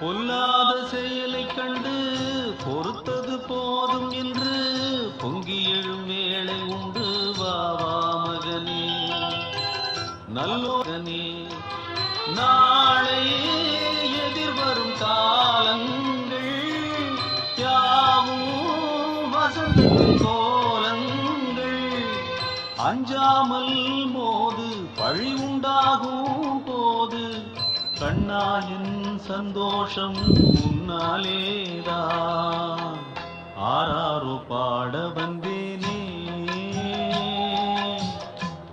பொல்லாத செயலை கண்டு பொறுத்தது போதும் என்று பொங்கி எழும் வேளை உண்டு வாவா மகனே. நல்லோகனே நாளை எதிர்வரும் காலங்கள் யாவும் வசந்தத்தின் கோலங்கள். அஞ்சாமல் போது பழி உண்டாகும் போது கண்ணாயின் சந்தோஷம் உன்னாலேதான் ஆராரோ பாட வந்தேனே.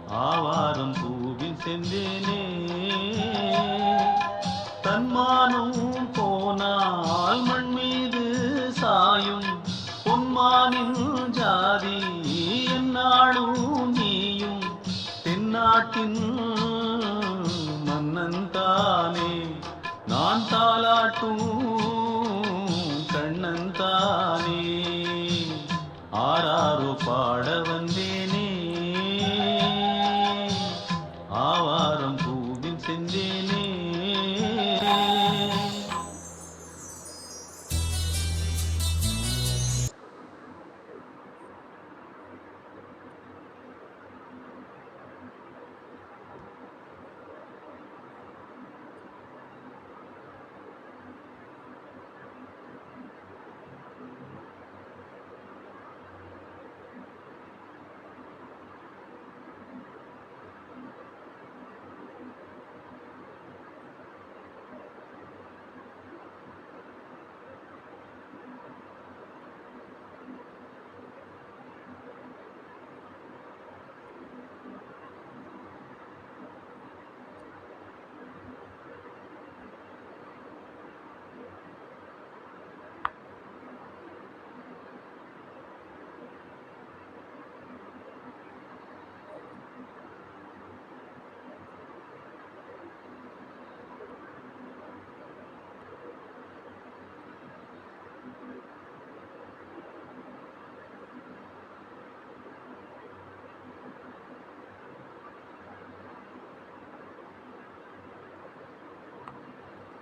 ஆவாரம் பூவில் சென்றேனே. தன்மானம் போனால் மண் மீது சாயும். பொன்மானின் ஜாதி என்னாலும் நீயும். தென்னாட்டின் காட்டும் கண்ணந்தானே ஆறாறு பாட வந்தேனே ஆவாரம் பூவின் செந்தே